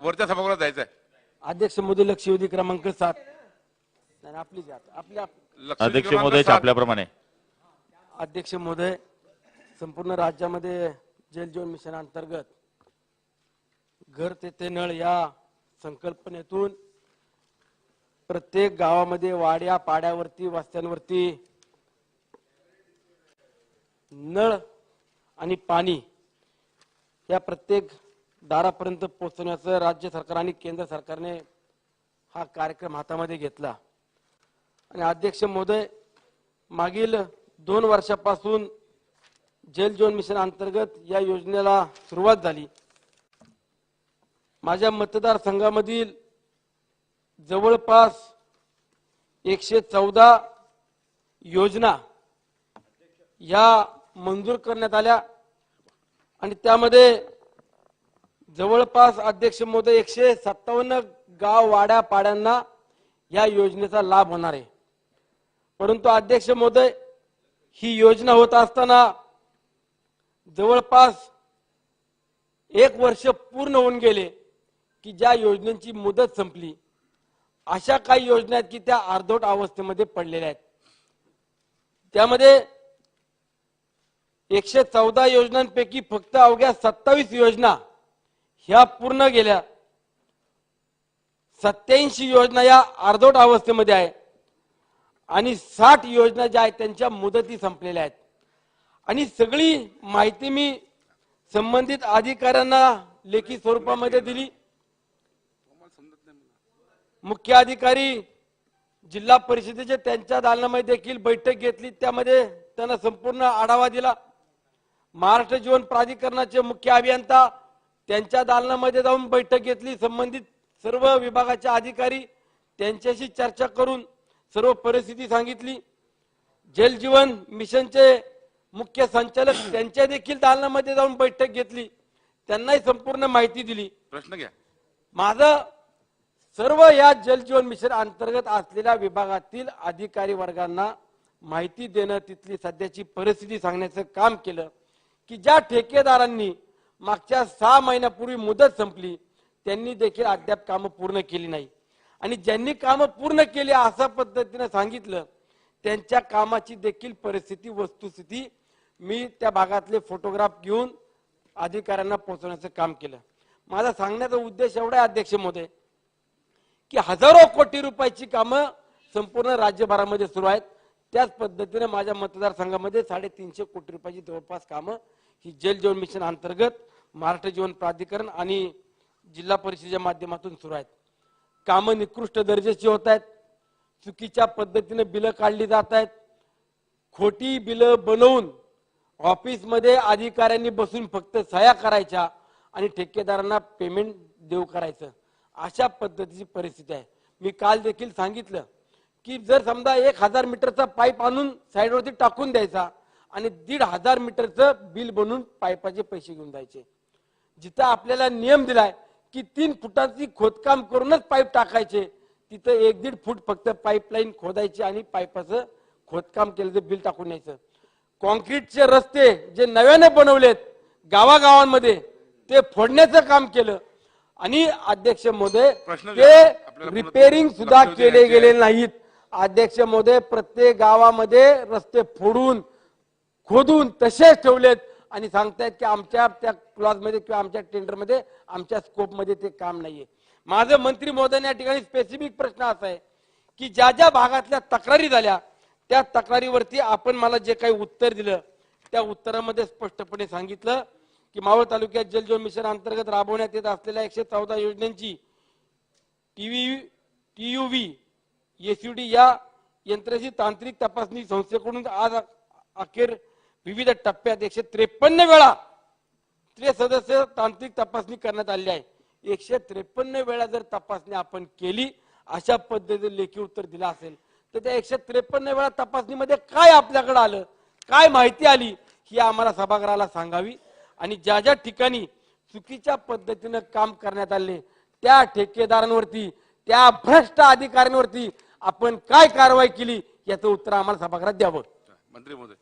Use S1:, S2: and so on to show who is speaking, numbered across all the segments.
S1: वरच्या सभागृहात जायचं आहे
S2: अध्यक्ष मोदी लक्षवेधी क्रमांक सात. नाही, आपली जात आपल्या
S1: लक्ष
S3: अध्यक्ष
S1: क्रमांक
S3: महोदय
S1: सात.
S3: आपल्याप्रमाणे.
S2: अध्यक्ष महोदय संपूर्ण राज्यामध्ये जल जीवन मिशन अंतर्गत घर तेथे नळ या संकल्पनेतून प्रत्येक गावामध्ये वाड्या पाड्यावरती वस्त्यांवरती नळ आणि पाणी या प्रत्येक दारापर्यंत पोहोचवण्याचं राज्य सरकार आणि केंद्र सरकारने हा कार्यक्रम हातामध्ये घेतला. आणि अध्यक्ष महोदय मागील दोन वर्षापासून जल जीवन मिशन अंतर्गत या योजनेला सुरुवात झाली. माझ्या मतदारसंघामधील जवळपास एकशे चौदा योजना या मंजूर करण्यात आल्या. आणि त्यामध्ये जवळपास अध्यक्ष महोदय एकशे सत्तावन्न गाव वाड्या पाड्यांना या योजनेचा लाभ होणार आहे. परंतु अध्यक्ष महोदय ही योजना होत असताना जवळपास एक वर्ष पूर्ण होऊन गेले की ज्या योजनेची मुदत संपली अशा काही योजना आहेत की त्या अर्धवट अवस्थेमध्ये पडलेल्या आहेत. त्यामध्ये एकशे चौदा योजनांपैकी फक्त अवघ्या सत्तावीस योजना ह्या पूर्ण गेल्या सत्याऐंशी योजना या अर्धवट अवस्थेमध्ये आहे. आणि साठ योजना ज्या आहेत त्यांच्या मुदती संपलेल्या आहेत. आणि सगळी माहिती मी संबंधित अधिकाऱ्यांना लेखी स्वरूपामध्ये दिली. मुख्य अधिकारी जिल्हा परिषदेचे त्यांच्या दालनामध्ये देखील बैठक घेतली. त्यामध्ये त्यांना संपूर्ण आढावा दिला. महाराष्ट्र जीवन प्राधिकरणाचे मुख्य अभियंता त्यांच्या दालनामध्ये जाऊन बैठक घेतली. संबंधित सर्व विभागाचे अधिकारी त्यांच्याशी चर्चा करून सर्व परिस्थिती सांगितली. जल जीवन मिशनचे मुख्य संचालक त्यांच्या देखील दालनामध्ये जाऊन बैठक घेतली. त्यांनाही संपूर्ण माहिती दिली.
S1: प्रश्न घ्या.
S2: माझं सर्व या जल जीवन मिशन अंतर्गत असलेल्या विभागातील अधिकारी वर्गांना माहिती देणं तिथली सध्याची परिस्थिती सांगण्याचं काम केलं की ज्या ठेकेदारांनी मागच्या सहा महिन्यापूर्वी मुदत संपली त्यांनी देखील अद्याप कामं पूर्ण केली नाही. आणि ज्यांनी कामं पूर्ण केली अशा पद्धतीने सांगितलं त्यांच्या कामाची देखील परिस्थिती वस्तुस्थिती मी त्या भागातले फोटोग्राफ घेऊन अधिकाऱ्यांना पोहोचवण्याचं काम केलं. माझा सांगण्याचा उद्देश एवढा आहे अध्यक्ष महोदय की हजारो कोटी रुपयाची कामं संपूर्ण राज्यभरामध्ये सुरू आहेत. त्याच पद्धतीने माझ्या मतदारसंघामध्ये साडेतीनशे कोटी रुपयाची जवळपास कामं ही जल जीवन मिशन अंतर्गत महाराष्ट्र जीवन प्राधिकरण आणि जिल्हा परिषदेच्या माध्यमातून सुरू आहेत. कामं निकृष्ट दर्जाची होत आहेत. चुकीच्या पद्धतीने बिलं काढली जात आहेत. खोटी बिलं बनवून ऑफिसमध्ये अधिकाऱ्यांनी बसून फक्त सह्या करायच्या आणि ठेकेदारांना पेमेंट देऊ करायचं. अशा पद्धतीची परिस्थिती आहे. मी काल देखील सांगितलं की जर समजा एक हजार मीटरचा पाईप आणून साईडवरती टाकून द्यायचा आणि दीड हजार मीटरचं बिल बनवून पाईपाचे पैसे घेऊन जायचे. जिथं आपल्याला नियम दिलाय की तीन फुटाची खोदकाम करूनच पाईप टाकायचे तिथं एक दीड फूट फक्त पाईपलाईन खोदायची आणि पाईपाचं खोदकाम केलं बिल टाकून यायचं कॉन्क्रीटचे रस्ते जे नव्याने बनवलेत गावागावांमध्ये ते फोडण्याचं काम केलं. आणि अध्यक्ष
S1: प्रश्न
S2: ते रिपेरिंग सुद्धा केले. गेले नाहीत. अध्यक्ष महोदय प्रत्येक गावामध्ये रस्ते फोडून खोदून तसेच ठेवलेत आणि सांगतायत की आमच्या त्या क्लॉजमध्ये किंवा आमच्या टेंडरमध्ये आमच्या स्कोपमध्ये ते काम नाहीये. माझं मंत्री महोदय या ठिकाणी स्पेसिफिक प्रश्न असा आहे की ज्या ज्या भागातल्या तक्रारी झाल्या त्या तक्रारीवरती आपण मला जे काही उत्तर दिलं त्या उत्तरामध्ये स्पष्टपणे सांगितलं की मावळ तालुक्यात जलजीवन मिशन अंतर्गत राबवण्यात येत असलेल्या एकशे चौदा योजनांची टीव्ही टीयूव्ही एसयूडी या यंत्राची तांत्रिक तपासणी संस्थेकडून आज अखेर विविध टप्प्यात एकशे त्रेपन्न वेळा त्रिसदस्य तांत्रिक तपासणी करण्यात आली आहे. एकशे त्रेपन्न वेळा जर तपासणी आपण केली अशा पद्धतीने लेखी उत्तर दिलं असेल तर त्या एकशे त्रेपन्न वेळा तपासणीमध्ये काय आपल्याकडे आलं काय माहिती आली ही आम्हाला सभागृहाला सांगावी. आणि ज्या ज्या ठिकाणी चुकीच्या पद्धतीनं काम करण्यात आले त्या ठेकेदारांवरती त्या भ्रष्ट अधिकाऱ्यांवरती आपण काय कारवाई केली याचं उत्तर आम्हाला सभागृहात द्यावं.
S1: मंत्री महोदय.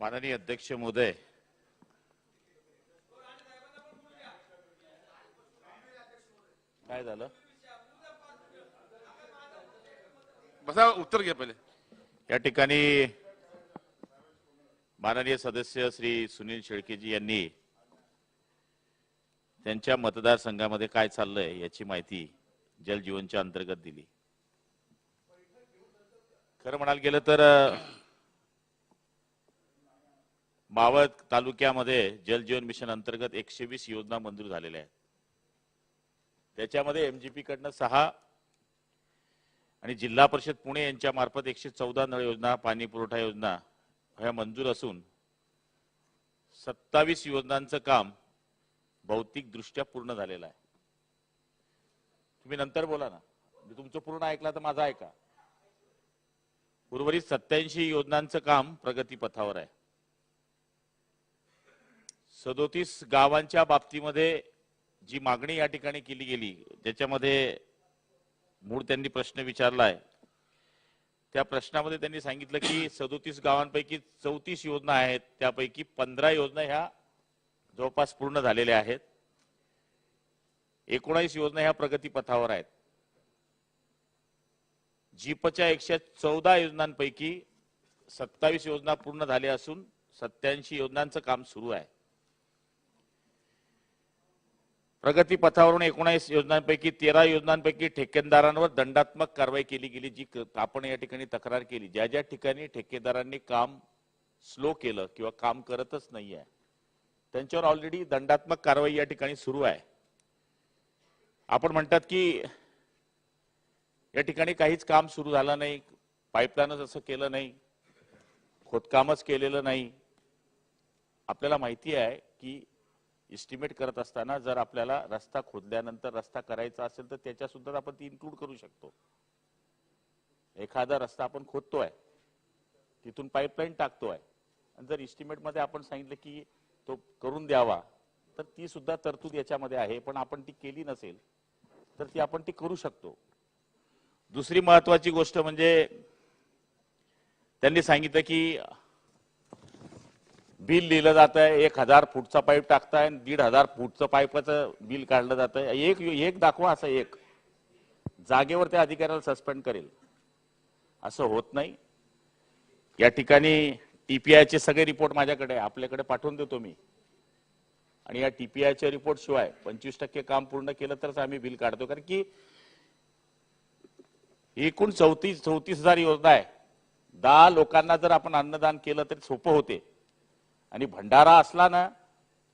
S3: माननीय अध्यक्ष महोदय काय झालं?
S1: बसा उत्तर घ्या पहिले.
S3: या ठिकाणी माननीय सदस्य श्री सुनील शेळकेजी यांनी त्यांच्या मतदारसंघामध्ये काय चाललंय याची माहिती जलजीवनच्या अंतर्गत दिली. खरं म्हणायला गेलं तर मावळ तालुक्यामध्ये जल जीवन मिशन अंतर्गत एकशे वीस योजना मंजूर झालेल्या आहेत. त्याच्यामध्ये एमजीपी कडनं सहा आणि जिल्हा परिषद पुणे यांच्या मार्फत एकशे चौदा नळ योजना पाणी पुरवठा योजना ह्या मंजूर असून सत्तावीस योजनांचं काम भौतिक दृष्ट्या पूर्ण झालेलं आहे. तुम्ही नंतर बोला ना. मी तुमचं पूर्ण ऐकला तर माझा ऐका. उर्वरित सत्याऐंशी योजनांचं काम प्रगतीपथावर आहे. सदोतीस गावांच्या बाबतीमध्ये जी मागणी या ठिकाणी केली गेली ज्याच्यामध्ये मूळ त्यांनी प्रश्न विचारलाय त्या प्रश्नामध्ये त्यांनी सांगितलं की सदोतीस गावांपैकी चौतीस योजना आहेत त्यापैकी पंधरा योजना ह्या जवळपास पूर्ण झालेल्या आहेत. एकोणीस योजना ह्या प्रगतीपथावर आहेत. जीपच्या एकशे चौदा योजनांपैकी सत्तावीस योजना पूर्ण झाल्या असून सत्याऐंशी योजनांचं काम सुरू आहे. प्रगती पथावरून एकोणावीस योजनांपैकी तेरा योजनांपैकी ठेकेदारांवर दंडात्मक कारवाई केली गेली जी क- आपण या ठिकाणी तक्रार केली. ज्या ज्या ठिकाणी ठेकेदारांनी काम स्लो केलं किंवा काम करतच नाहीये त्यांच्यावर ऑलरेडी दंडात्मक कारवाई या ठिकाणी सुरू आहे. आपण म्हणतात की या ठिकाणी काहीच काम सुरू झालं नाही पाईपलाईनच असं केलं नाही खोदकामच केलेलं नाही. आपल्याला माहिती आहे की इस्टिमेट करत असताना जर आपल्याला रस्ता खोदल्यानंतर रस्ता करायचा असेल तर त्याच्या सुद्धा आपण ती इन्क्लूड करू शकतो. एखादा रस्ता आपण खोदतोय तिथून पाईपलाईन टाकतोय आणि जर इस्टिमेटमध्ये आपण सांगितलं की तो करून द्यावा तर ती सुद्धा तरतूद याच्यामध्ये आहे पण आपण ती केली नसेल तर ती आपण ती करू शकतो. दुसरी महत्वाची गोष्ट म्हणजे त्यांनी सांगितलं की बिल लिहिलं जात आहे एक हजार फूटचा पाईप टाकताय आणि दीड हजार फूटचं पाईपाचं बिल काढलं जात आहे एक एक दाखवा असं एक. जागेवर त्या अधिकाऱ्याला सस्पेंड करेल. असं होत नाही. या ठिकाणी टीपीआयचे सगळे रिपोर्ट माझ्याकडे आहे. आपल्याकडे पाठवून देतो मी. आणि या टीपीआयच्या रिपोर्ट शिवाय पंचवीस टक्के काम पूर्ण केलं तरच आम्ही बिल काढतो. कारण की एकूण चौतीस चौतीस हजार योजना आहे. दहा लोकांना जर आपण अन्नदान केलं तरी सोपं होते. आणि भंडारा असला ना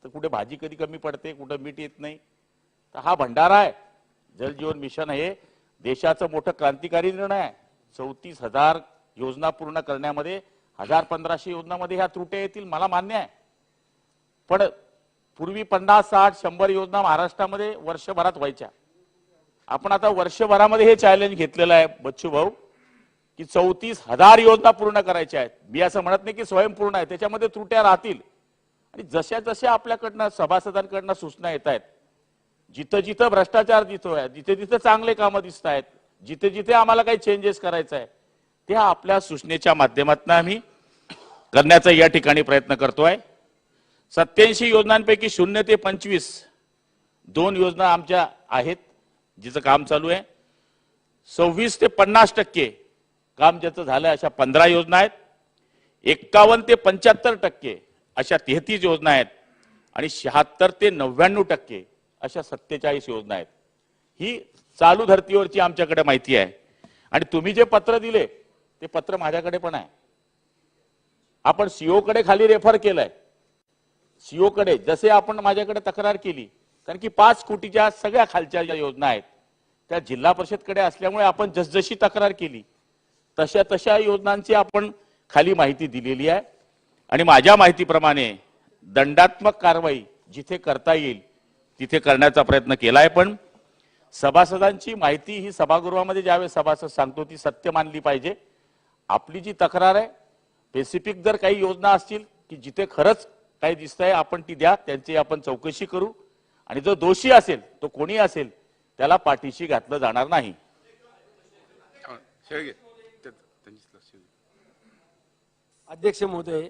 S3: तर कुठे भाजी कधी कमी पडते कुठं मीठ येत नाही. तर हा भंडारा आहे. जल जीवन मिशन हे देशाचं मोठं क्रांतिकारी निर्णय आहे. चौतीस हजार योजना पूर्ण करण्यामध्ये हजार पंधराशे योजनामध्ये ह्या त्रुट्या येतील मला मान्य आहे. पण पूर्वी पन्नास साठ शंभर योजना महाराष्ट्रामध्ये वर्षभरात व्हायच्या. आपण आता वर्षभरामध्ये हे चॅलेंज घेतलेलं आहे बच्चू भाऊ. की चौतीस हजार योजना पूर्ण करायच्या आहेत. मी असं म्हणत नाही की स्वयंपूर्ण आहे त्याच्यामध्ये त्रुट्या राहतील. आणि जशा जशा आपल्याकडनं सभासदांकडनं सूचना येत आहेत जिथं जिथं भ्रष्टाचार दिसतोय जिथे जिथे चांगले कामं दिसत आहेत जिथे जिथे आम्हाला काही चेंजेस करायचं आहे ते आपल्या सूचनेच्या माध्यमातून आम्ही करण्याचा या ठिकाणी प्रयत्न करतोय. सत्याऐंशी योजनांपैकी शून्य ते पंचवीस दोन योजना आमच्या आहेत जिचं काम चालू आहे. सव्वीस ते पन्नास टक्के काम ज्याचं झालं अशा पंधरा योजना आहेत. एक्कावन्न ते पंच्याहत्तर टक्के अशा तेहतीस योजना आहेत आणि शहात्तर ते नव्याण्णव टक्के अशा सत्तेचाळीस योजना आहेत. ही चालू धर्तीवरची आमच्याकडे माहिती आहे. आणि तुम्ही जे पत्र दिले ते पत्र माझ्याकडे पण आहे. आपण सीओ कडे खाली रेफर केलंय. सीओ कडे जसे आपण माझ्याकडे तक्रार केली कारण की पाच कोटीच्या सगळ्या खालच्या ज्या योजना आहेत त्या जिल्हा परिषदकडे असल्यामुळे आपण जसजशी तक्रार केली तशा तशा योजनांची आपण खाली माहिती दिलेली आहे. आणि माझ्या माहितीप्रमाणे दंडात्मक कारवाई जिथे करता येईल तिथे करण्याचा प्रयत्न केलाय पण सभासदांची माहिती ही सभागृहामध्ये ज्यावेळेस सभासद सांगतो ती सत्य मानली पाहिजे. आपली जी तक्रार आहे स्पेसिफिक जर काही योजना असतील की जिथे खरंच काही दिसत आहे आपण ती द्या त्यांची आपण चौकशी करू. आणि जो दोषी असेल तो कोणी असेल त्याला पाठीशी घातलं जाणार नाही
S1: शेळगे ते- त्यांचीच लक्ष देऊ.
S2: अध्यक्ष महोदय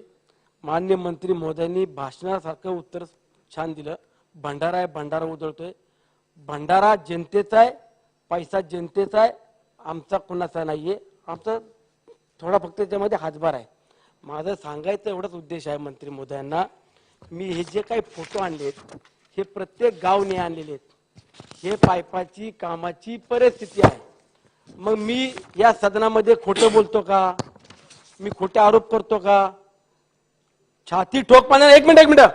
S2: मान्य मंत्री महोदयांनी भाषणासारखं उत्तर छान दिलं. भंडारा आहे भंडारा उधळतोय. भंडारा जनतेचा आहे पैसा जनतेचा आहे आमचा कुणाचा नाहीये. आमचा थोडा फक्त त्याच्यामध्ये हातभार आहे. माझं सांगायचं एवढाच उद्देश आहे मंत्री महोदयांना. मी हे जे काही फोटो आणलेत हे प्रत्येक गावने आणलेले आहेत. हे पायपाची कामाची परिस्थिती आहे. मग मी या सदनामध्ये खोटं बोलतो का? मी खोटे आरोप करतो का? छाती ठोक पाण्याला एक मिनिट एक मिनिट.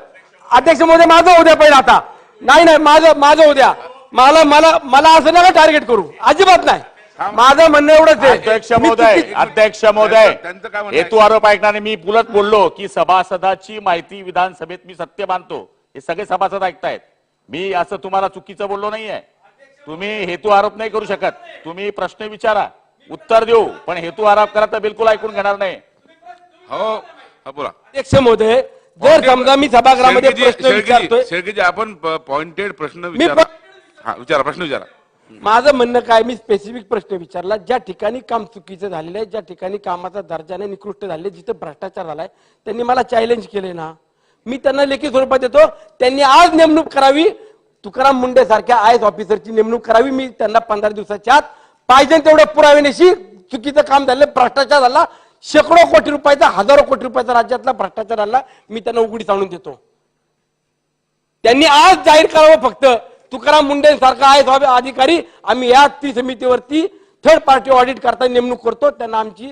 S2: अध्यक्ष महोदय माझं होऊ द्या पहिलं आता. नाही नाही माझं माझं होऊ द्या. मला मला मला असं नका टार्गेट करू. अजिबात नाही. माझं म्हणणं एवढंच आहे.
S3: अध्यक्ष महोदय अध्यक्ष महोदय
S1: त्यांचं काय म्हणणं आहे?
S3: हेतू आरोप ऐकणारे मी पुलत बोललो की सभासदाची माहिती विधानसभेत मी सत्य मानतो. हे सगळे सभासद ऐकतायत. मी असं तुम्हाला चुकीचं बोललो नाहीये. तुम्ही हेतू आरोप नाही करू शकत. तुम्ही प्रश्न विचारा. उत्तर देऊ पण हेतू आरोप करा तर बिलकुल ऐकून घेणार नाही.
S1: हो हा बोला.
S2: अध्यक्ष महोदय जर समजा मी सभागृहामध्ये
S1: शेळकेजी-
S2: प्रश्न
S1: शेळकेजी-
S2: विचारतोय
S1: शेळकेजी आपण पॉइंटेड प्रश्न विचारा. हा विचारा प्रश्न विचारा.
S2: माझं म्हणणं काय मी स्पेसिफिक प्रश्न विचारला. ज्या ठिकाणी काम चुकीचं झालेलं आहे ज्या ठिकाणी कामाचा दर्जाने निकृष्ट झाले जिथे भ्रष्टाचार झालाय त्यांनी मला चॅलेंज केले ना. मी त्यांना लेखी स्वरूपात देतो त्यांनी आज नेमणूक करावी. तुकाराम मुंडे सारख्या आय एस ऑफिसरची नेमणूक करावी. मी त्यांना पंधरा दिवसाच्या आत पाहिजे तेवढ्या पुराव्यानेशी चुकीचं काम झालं भ्रष्टाचार झाला. शेकडो कोटी रुपयाचा हजारो कोटी रुपयाचा राज्यातला भ्रष्टाचार झाला. मी त्यांना उघडी सांगून देतो. त्यांनी आज जाहीर करावं फक्त. तुकाराम मुंडे सारखा आहे अधिकारी. आम्ही या ती समितीवरती थर्ड पार्टी ऑडिट करता नेमणूक करतो. त्यांना आमची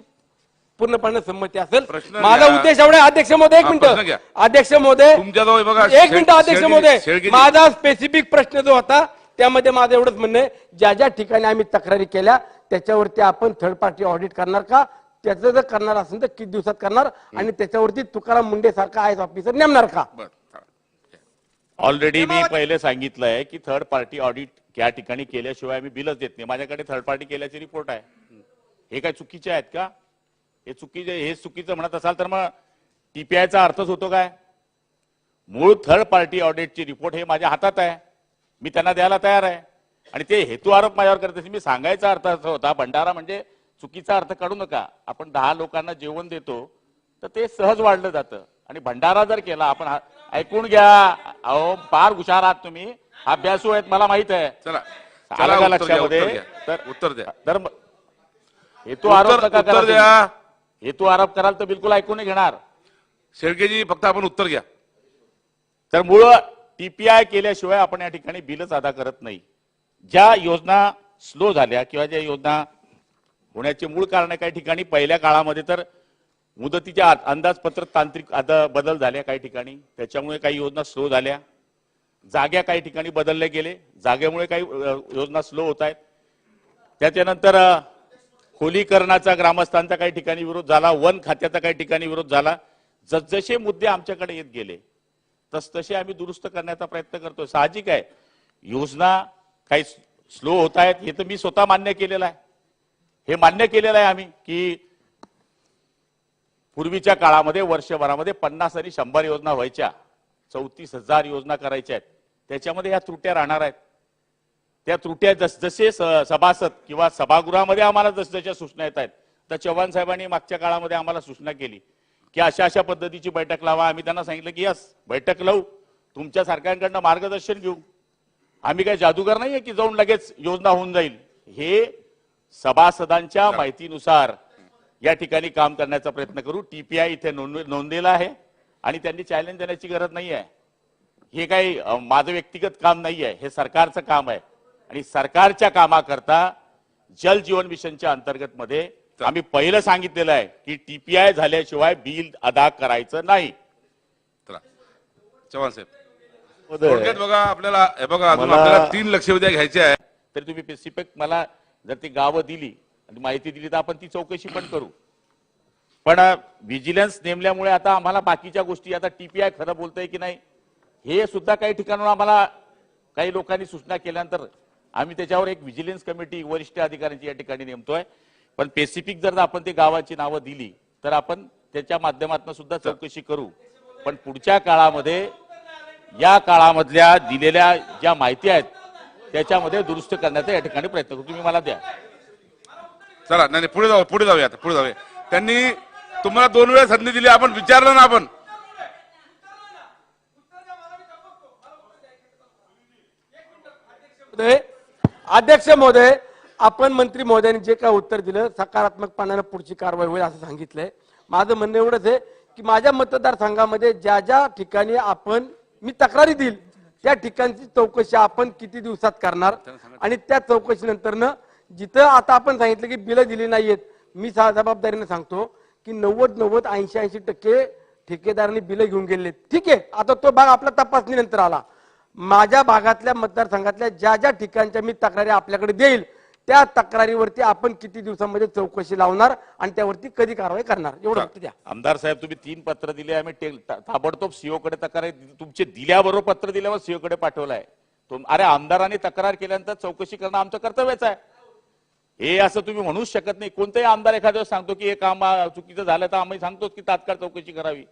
S2: पूर्णपणे संमती असेल. माझा. उद्देश एवढा अध्यक्ष महोदय एक मिनिट. अध्यक्ष महोदय एक मिनिट अध्यक्ष महोदय. माझा स्पेसिफिक प्रश्न जो होता त्यामध्ये माझं एवढंच म्हणणं आहे ज्या ज्या ठिकाणी आम्ही तक्रारी केल्या त्याच्यावरती आपण थर्ड पार्टी ऑडिट करणार का? त्याचं जर करणार असेल तर किती दिवसात करणार? आणि त्याच्यावरती तुकाराम मुंडे सारखा आय ऑफिसर नेमणार का.
S3: ऑलरेडी मी पहिले सांगितलंय की थर्ड पार्टी ऑडिट या ठिकाणी केल्याशिवाय मी बिलच देत नाही. माझ्याकडे थर्ड पार्टी केल्याचे रिपोर्ट आहे. हे काय चुकीचे आहेत का? हे चुकीचे हे चुकीचं म्हणत असाल तर मग टीपीआयचा अर्थच होतो काय? मूळ थर्ड पार्टी ऑडिटची रिपोर्ट हे माझ्या हातात आहे. मी त्यांना द्यायला तयार आहे. आणि ते हेतू आरोप माझ्यावर करत असेल. मी सांगायचा अर्थ असा होता भंडारा म्हणजे चुकीचा अर्थ काढू नका. आपण दहा लोकांना जेवण देतो तर ते सहज वाढलं जातं. आणि भंडारा जर केला आपण ऐकून घ्या. अहो फार हुशार आहात तुम्ही. अभ्यासू आहेत मला माहीत आहे.
S1: चला. चला
S3: लक्षामध्ये? तर
S1: उत्तर द्या.
S3: तर हेतू आरोप नका
S1: उत्तर द्या.
S3: हेतू आरोप कराल तर बिलकुल ऐकून घेणार.
S1: शेळकेजी फक्त आपण उत्तर घ्या.
S3: तर मूळ टीपीआय केल्याशिवाय आपण या ठिकाणी बिलच अदा करत नाही. ज्या योजना स्लो झाल्या किंवा ज्या योजना होण्याचे मूळ कारण काही ठिकाणी पहिल्या काळामध्ये तर मुदतीच्या अंदाजपत्र अंदाजपत्रक तांत्रिक आता बदल झाल्या काही ठिकाणी. त्याच्यामुळे काही योजना स्लो झाल्या. जाग्या काही ठिकाणी बदलले गेले. जागेमुळे काही योजना स्लो होत आहेत. त्याच्यानंतर खोलीकरणाचा ग्रामस्थांचा काही ठिकाणी विरोध झाला. वन खात्याचा काही ठिकाणी विरोध झाला. जसजसे मुद्दे आमच्याकडे येत गेले तसतसे आम्ही दुरुस्त करण्याचा प्रयत्न करतोय. साहजिक आहे. योजना काही स्लो होत आहेत हे तर मी स्वतः मान्य केलेलं आहे. हे मान्य केलेलं आहे आम्ही की पूर्वीच्या काळामध्ये वर्षभरामध्ये पन्नास आणि शंभर योजना व्हायच्या. चौतीस हजार योजना करायच्या आहेत. त्याच्यामध्ये ह्या त्रुट्या राहणार आहेत. त्या त्रुट्या जसजसे स- सभासद किंवा सभागृहामध्ये आम्हाला जसजशा सूचना येत आहेत तर चव्हाण साहेबांनी मागच्या काळामध्ये आम्हाला सूचना केली. की अशा अशा पद्धतीची बैठक लावा. आम्ही त्यांना सांगितलं की यस बैठक लावू. तुमच्या सारख्यांकडनं मार्गदर्शन घेऊ. आम्ही काय जादूगर नाहीये की जाऊन लगेच योजना होऊन जाईल. हे सभासदांच्या माहितीनुसार या ठिकाणी काम करण्याचा प्रयत्न करू. टीपीआय इथे नोंद नोंदलेला आहे आणि त्यांनी चॅलेंज देण्याची गरज नाही आहे हे काही माझं व्यक्तिगत काम नाही आहे हे सरकारचं काम आहे. आणि सरकारच्या कामाकरता जल जीवन मिशनच्या अंतर्गत मध्ये आम्ही पहिलं सांगितलेलं आहे की टीपीआय झाल्याशिवाय बिल अदा करायचं नाही.
S1: चव्हाण साहेब. थोडक्यात बघा आपल्याला हे बघा अजून
S3: मला-
S1: आपल्याला तीन लक्षवेध्या घ्यायच्या आहे.
S3: तरी तुम्ही स्पेसिफिक मला जर ती गावं दिली आणि माहिती दिली तर आपण ती चौकशी पण करू. पण व्हिजिलन्स नेमल्यामुळे आता आम्हाला बाकीच्या गोष्टी आता टीपीआय खरं बोलतंय की नाही हे सुद्धा काही ठिकाणून आम्हाला काही लोकांनी सूचना केल्यानंतर आम्ही त्याच्यावर एक व्हिजिलन्स कमिटी वरिष्ठ अधिकाऱ्यांची या ठिकाणी नेमतोय. पण स्पेसिफिक जर आपण ते गावाची नावं दिली तर आपण त्याच्या माध्यमातून सुद्धा चौकशी करू. पण पुढच्या काळामध्ये या काळामधल्या दिलेल्या ज्या माहिती आहेत त्याच्यामध्ये दुरुस्त करण्याचा या ठिकाणी प्रयत्न करू. तुम्ही मला द्या.
S1: चला नाही नाही, पुढे जाऊ पुढे जाऊया आता पुढे जाऊया. त्यांनी तुम्हाला दोन वेळा संधी दिली आपण विचारलं ना आपण.
S2: महोदय अध्यक्ष महोदय आपण मंत्री महोदयांनी जे काय उत्तर दिलं सकारात्मकपणानं पुढची कारवाई होईल असं सांगितलंय. माझं म्हणणं एवढंच आहे की माझ्या मतदारसंघामध्ये ज्या ज्या ठिकाणी आपण मी तक्रारी देईल त्या ठिकाणची चौकशी आपण किती दिवसात करणार? आणि त्या चौकशीनंतरनं जिथं आता आपण सांगितलं की बिलं दिली नाहीयेत मी जबाबदारीने सांगतो की नव्वद नव्वद ऐंशी ऐंशी टक्के ठेकेदारांनी बिलं घेऊन गेले ठीक आहे आता तो भाग आपला तपासणीनंतर आला. माझ्या भागातल्या मतदारसंघातल्या ज्या ज्या ठिकाणच्या मी तक्रारी आपल्याकडे देईल त्या तक्रारीवरती आपण किती दिवसामध्ये चौकशी लावणार आणि त्यावरती कधी कारवाई करणार? एवढं फक्त द्या.
S3: आमदार साहेब तुम्ही तीन पत्र दिले आम्ही टे- ता- ताबडतोब सीओ कडे तक्रार तुमचे दिल्याबरोबर पत्र दिल्यावर सीओ कडे पाठवलंय. तुम- अरे आमदारांनी तक्रार केल्यानंतर चौकशी करणं आमचं कर्तव्यच आहे. हे असं तुम्ही म्हणूच शकत नाही. कोणताही आमदार एखाद्या वेळेस सांगतो की हे काम आ, चुकीचं झालं तर आम्ही सांगतो की तात्काळ चौकशी करावी.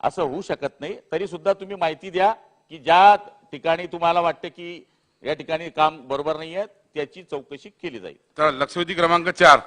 S3: असं होऊ शकत नाही. तरी सुद्धा तुम्ही माहिती द्या की ज्या ठिकाणी तुम्हाला वाटते की या ठिकाणी काम बरोबर नाही आहे त्याची चौकशी केली जाईल.
S1: तर लक्षवेधी क्रमांक चार.